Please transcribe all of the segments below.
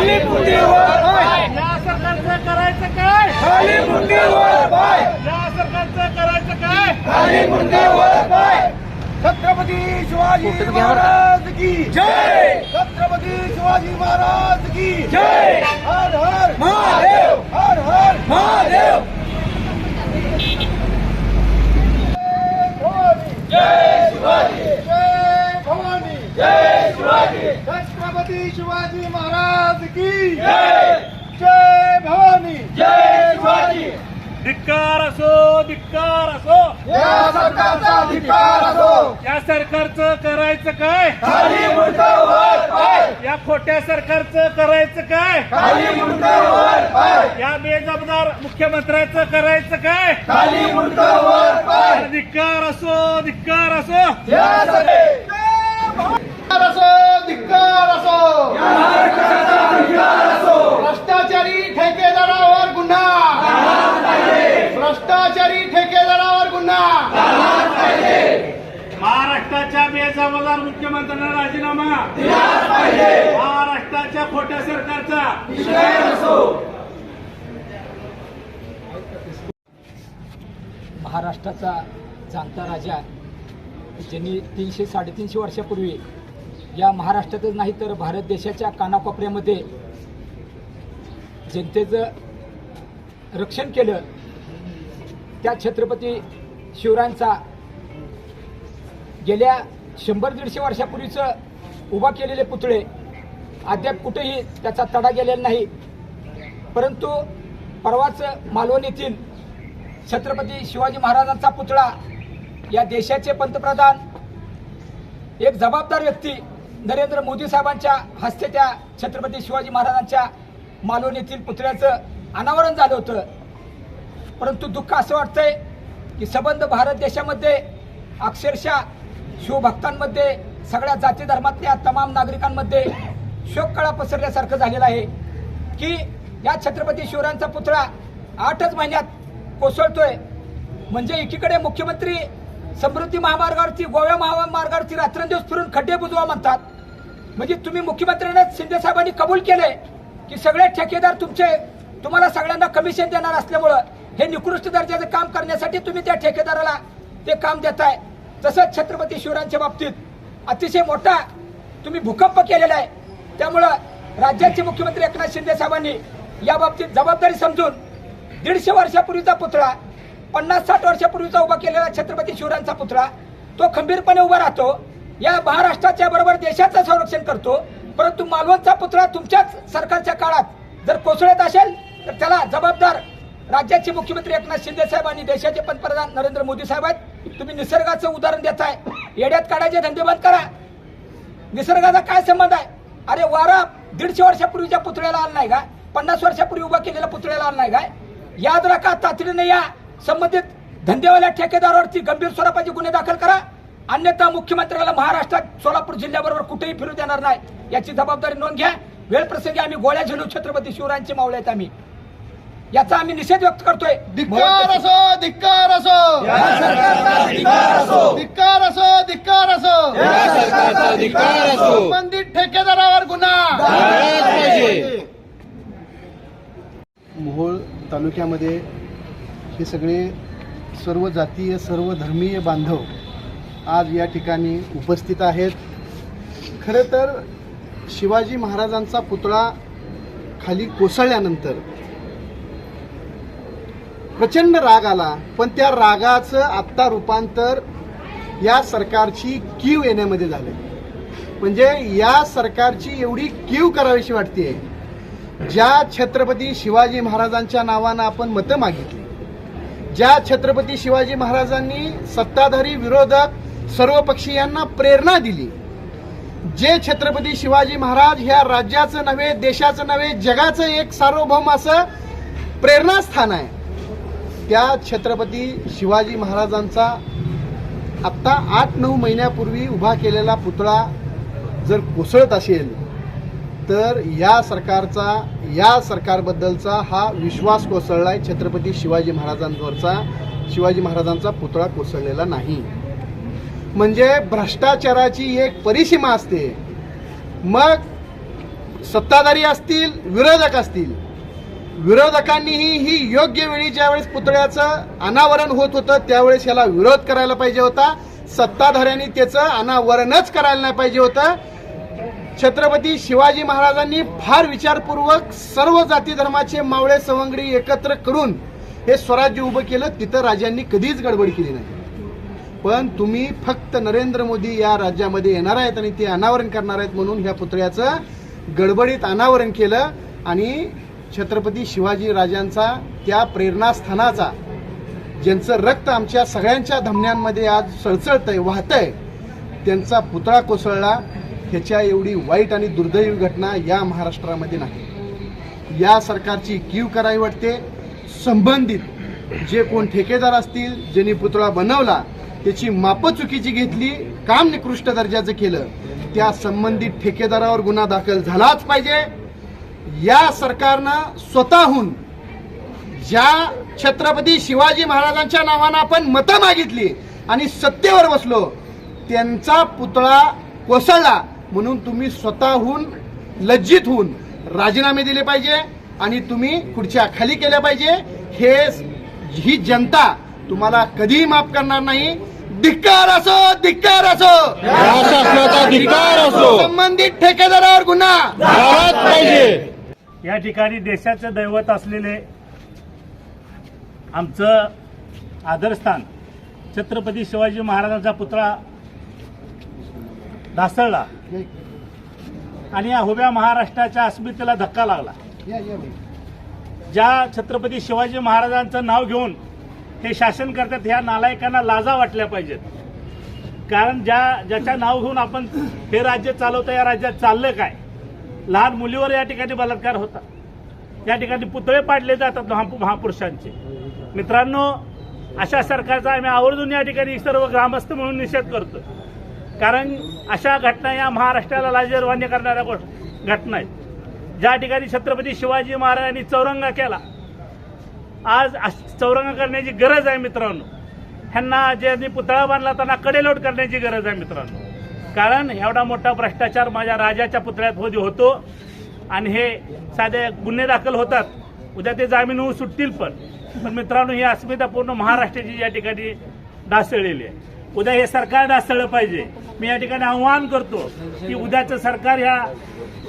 खाली मुंडीवर पाय या सरकारचं करायचं काय? खाली मुंडीवर पाय या सरकारचं करायचं काय? खाली मुंडीवर पाय छत्रपती शिवाजी महाराज की जय. छत्रपती शिवाजी महाराज की जय. हर हर महादेव. हर हर महादेव जय शिवाजी जय भवानी जय शिवाजी छत्रपती शिवाजी महाराज की जय जय भवानी जय शिवाजी धिक्कार असो धिक्कार असो. या सरकारचा अधिकार असो. या सरकारचं करायचं काय? खाली मुंडीवर पाय. या खोट्या सरकारचं करायचं काय? खाली मुंडीवर पाय. या बेजबाबदार मुख्यमंत्र्याचं करायचं काय? खाली मुंडीवर पाय. धिक्कार असो धिक्कार असो धिक्कार असो भ्रष्टाचारी ठेकेदारावर गुन्हा भ्रष्टाचारी ठेकेदारावर गुन्हा महाराष्ट्राच्या बेजबाबदार मुख्यमंत्र्यांना राजीनामा. महाराष्ट्राच्या खोट्या सरकारचा. महाराष्ट्राचा जाणता राजा ज्यांनी तीनशे साडेतीनशे वर्षापूर्वी या महाराष्ट्रातच नाही तर भारत देशाच्या कानाकोपऱ्यामध्ये जनतेचं रक्षण केलं त्या छत्रपती शिवरायांचा गेल्या शंभर दीडशे वर्षापूर्वीचं उभा केलेले पुतळे अद्याप कुठेही त्याचा तडा गेलेला नाही. परंतु परवाच मालवण येथील छत्रपती शिवाजी महाराजांचा पुतळा या देशाचे पंतप्रधान एक जबाबदार व्यक्ती नरेंद्र मोदी साहेबांच्या हस्ते त्या छत्रपती शिवाजी महाराजांच्या मालवण येथील पुतळ्याचं अनावरण झालं होतं. परंतु दुःख असं वाटतंय की संबंध भारत देशामध्ये अक्षरशः शिवभक्तांमध्ये सगळ्या जाती धर्मातल्या तमाम नागरिकांमध्ये शोककळा पसरल्यासारखं झालेलं आहे. की या छत्रपती शिवरायांचा पुतळा आठच महिन्यात कोसळतोय. म्हणजे एकीकडे मुख्यमंत्री समृद्धी महामार्गावरती गोव्या महामार्गावरती रात्रंदिवस फिरून खड्डे बुजवा म्हणतात. म्हणजे तुम्ही मुख्यमंत्र्यांना शिंदे साहेबांनी कबूल केले की सगळे ठेकेदार तुमचे तुम्हाला सगळ्यांना कमिशन देणार असल्यामुळं हे निकृष्ट दर्जाचं काम करण्यासाठी तुम्ही त्या ठेकेदाराला ते काम देताय. तसंच छत्रपती शिवरायांच्या बाबतीत अतिशय मोठा तुम्ही भूकंप केलेला आहे. त्यामुळं राज्याचे मुख्यमंत्री एकनाथ शिंदे साहेबांनी या बाबतीत जबाबदारी समजून दीडशे वर्षापूर्वीचा पुतळा पन्नास साठ वर्षापूर्वीचा उभा केलेला छत्रपती शिवरायांचा पुतळा तो खंबीरपणे उभा राहतो. या महाराष्ट्राच्या बरोबर देशाचं संरक्षण करतो. परंतु मालवणचा पुतळा तुमच्याच सरकारच्या काळात जर कोसळत असेल तर त्याला जबाबदार राज्याचे मुख्यमंत्री एकनाथ शिंदे साहेब आणि देशाचे पंतप्रधान नरेंद्र मोदी साहेब आहेत. तुम्ही निसर्गाचं उदाहरण देताय. येड्यात काढायचे धंदे बंद करा. निसर्गाचा काय संबंध आहे? अरे वारा दीडशे वर्षापूर्वीच्या पुतळ्याला आला नाही का? पन्नास वर्षापूर्वी उभा केलेल्या पुतळ्याला आला नाही काय याद राखा तातडीने या. संबंधित धंदेवाल्या ठेकेदारावरती गंभीर स्वरूपाचे गुन्हे दाखल करा. अन्यथा मुख्यमंत्र्याला महाराष्ट्रात सोलापूर जिल्ह्याबरोबर कुठेही फिरू देणार नाही. याची जबाबदारी नोंद घ्या. वेळ प्रसंगी आम्ही गोळ्या झेलू छत्रपती शिवरायांचे मावळे आहेत आम्ही. याचा आम्ही निषेध व्यक्त करतोय. धिक्कार असो धिक्कार असो. धिक्कार असो. धिक्कार असो संबंधित ठेकेदारावर गुन्हा. मोहोळ तालुक्यामध्ये हे सगळे सर्व जातीय सर्व धर्मीय बांधव आज या ठिकाणी उपस्थित आहेत. खरं तर शिवाजी महाराजांचा पुतळा खाली कोसळल्यानंतर प्रचंड राग आला पण त्या रागाचं आत्ता रूपांतर या सरकारची कीव येण्यामध्ये झालं म्हणजे या सरकारची एवढी कीव करावीशी वाटते ज्या छत्रपती शिवाजी महाराजांच्या नावानं आपण मतं मागितली ज्या छत्रपती शिवाजी महाराजांनी सत्ताधारी विरोधक सर्व पक्षीयांना प्रेरणा दिली जे छत्रपती शिवाजी महाराज ह्या राज्याचं नव्हे देशाचं नव्हे जगाचं एक सार्वभौम असं प्रेरणास्थान आहे. त्या छत्रपती शिवाजी महाराजांचा आत्ता आठ नऊ महिन्यापूर्वी उभा केलेला पुतळा जर कोसळत असेल तर या सरकारचा या सरकारबद्दलचा हा विश्वास कोसळलाय. छत्रपती शिवाजी महाराजांवरचा शिवाजी महाराजांचा पुतळा कोसळलेला नाही. म्हणजे भ्रष्टाचाराची एक परिसीमा असते. मग सत्ताधारी असतील विरोधक असतील विरोधकांनीही ही योग्य वेळी ज्यावेळेस पुतळ्याचं अनावरण होत होतं त्यावेळेस याला विरोध करायला पाहिजे होता. सत्ताधाऱ्यांनी त्याचं अनावरणच करायला नाही पाहिजे होतं. छत्रपती शिवाजी महाराजांनी फार विचारपूर्वक सर्व जाती धर्माचे मावळे सवंगडी एकत्र करून हे स्वराज्य उभं केलं. तिथं राजांनी कधीच गडबड केली नाही. पण तुम्ही फक्त नरेंद्र मोदी या राज्यामध्ये येणार आहेत आणि ते अनावरण करणार आहेत म्हणून ह्या पुतळ्याचं गडबडीत अनावरण केलं. आणि छत्रपती शिवाजी राजांचा त्या प्रेरणास्थानाचा ज्यांचं रक्त आमच्या सगळ्यांच्या धमन्यांमध्ये आज सळसळतंय वाहतंय त्यांचा पुतळा कोसळला ह्याच्या एवढी वाईट आणि दुर्दैवी घटना या महाराष्ट्रामध्ये नाही. या सरकारची कीव करावी वाटते. संबंधित जे कोण ठेकेदार असतील ज्यांनी पुतळा बनवला त्याची मापं चुकीची घेतली काम निकृष्ट दर्जाचं केलं त्या संबंधित ठेकेदारावर गुन्हा दाखल झालाच पाहिजे. या सरकारनं स्वतःहून ज्या छत्रपती शिवाजी महाराजांच्या नावानं आपण मतं मागितली आणि सत्तेवर बसलो त्यांचा पुतळा कोसळला म्हणून तुम्ही स्वतःहून लज्जित होऊन राजीनामे दिले पाहिजे आणि तुम्ही खुर्च्या खाली केल्या पाहिजे. हे ही जनता तुम्हाला कधीही माफ करणार नाही. धिक्कार असो धिक्कार असो. अधिकार असो. संबंधित ठेकेदारावर गुन्हा. पाहिजे. या ठिकाणी देशाचं दैवत असलेले आमचं आदरस्थान छत्रपती शिवाजी महाराजांचा पुतळा ढासळला आणि या उभ्या महाराष्ट्राच्या अस्मितेला धक्का लागला. ज्या छत्रपती शिवाजी महाराजांचं नाव घेऊन हे शासन करतात ह्या नालायकांना लाजा वाटल्या पाहिजेत. कारण ज्या ज्याच्या नाव घेऊन आपण हे राज्य चालवतो या राज्यात चाललं काय? लहान मुलीवर या ठिकाणी बलात्कार होता. या ठिकाणी पुतळे पाडले जातात महापुरुषांचे. मित्रांनो अशा सरकारचा आम्ही आवर्जून या ठिकाणी सर्व ग्रामस्थ म्हणून निषेध करतो कारण अशा घटना या महाराष्ट्राला लाजीरवान्य करणाऱ्या गोष्ट घटना आहेत. ज्या ठिकाणी छत्रपती शिवाजी महाराजांनी चौरंगा केला आज चौरंगा करण्याची गरज आहे मित्रांनो. ह्यांना ज्यांनी पुतळा बांधला त्यांना कडेलोट करण्याची गरज आहे मित्रांनो. कारण एवढा मोठा भ्रष्टाचार माझ्या राजाच्या पुतळ्यात होती होतो आणि हे साधे गुन्हे दाखल होतात. उद्या ते जामीन होऊन सुटतील पण. पण मित्रांनो ही अस्मिता पूर्ण महाराष्ट्राची या ठिकाणी ढासळलेली आहे. उद्या हे सरकार डासळलं पाहिजे. मी या ठिकाणी आव्हान करतो की उद्याचं सरकार ह्या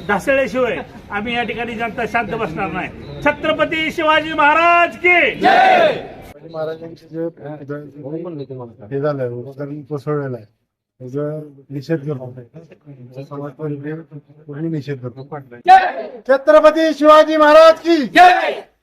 ढासळल्याशिवाय आम्ही या ठिकाणी जनता शांत बसणार नाही. छत्रपती शिवाजी महाराज की महाराजांचे जे हे झालंय कोसळलेलं आहे. निषेध करतो. पूर्ण निषेध करतो. छत्रपती शिवाजी महाराज की